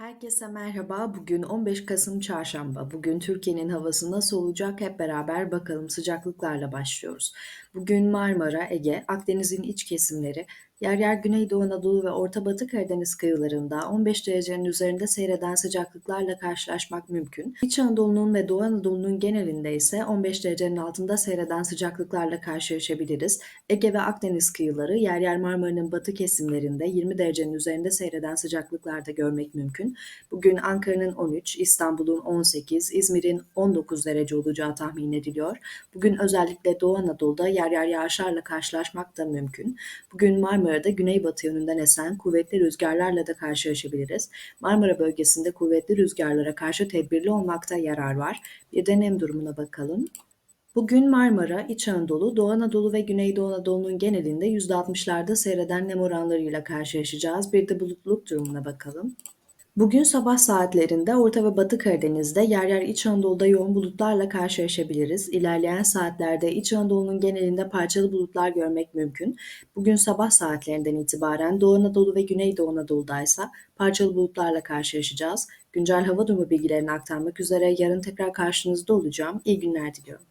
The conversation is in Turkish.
Herkese merhaba. Bugün 15 Kasım Çarşamba. Bugün Türkiye'nin havası nasıl olacak hep beraber bakalım. Sıcaklıklarla başlıyoruz. Bugün Marmara, Ege, Akdeniz'in iç kesimleri, yer yer Güneydoğu Anadolu ve Orta Batı Karadeniz kıyılarında 15 derecenin üzerinde seyreden sıcaklıklarla karşılaşmak mümkün. İç Anadolu'nun ve Doğu Anadolu'nun genelinde ise 15 derecenin altında seyreden sıcaklıklarla karşılaşabiliriz. Ege ve Akdeniz kıyıları, yer yer Marmara'nın batı kesimlerinde 20 derecenin üzerinde seyreden sıcaklıklarda görmek mümkün. Bugün Ankara'nın 13, İstanbul'un 18, İzmir'in 19 derece olacağı tahmin ediliyor. Bugün özellikle Doğu Anadolu'da yer yer yağışlarla karşılaşmak da mümkün. Bugün Marmara'da güneybatı yönünden esen kuvvetli rüzgarlarla da karşılaşabiliriz. Marmara bölgesinde kuvvetli rüzgarlara karşı tedbirli olmakta yarar var. Bir de nem durumuna bakalım. Bugün Marmara, İç Anadolu, Doğu Anadolu ve Güneydoğu Anadolu'nun genelinde %60'larda seyreden nem oranlarıyla karşılaşacağız. Bir de bulutluluk durumuna bakalım. Bugün sabah saatlerinde Orta ve Batı Karadeniz'de yer yer İç Anadolu'da yoğun bulutlarla karşılaşabiliriz. İlerleyen saatlerde İç Anadolu'nun genelinde parçalı bulutlar görmek mümkün. Bugün sabah saatlerinden itibaren Doğu Anadolu ve Güneydoğu Anadolu'da ise parçalı bulutlarla karşılaşacağız. Güncel hava durumu bilgilerini aktarmak üzere yarın tekrar karşınızda olacağım. İyi günler diliyorum.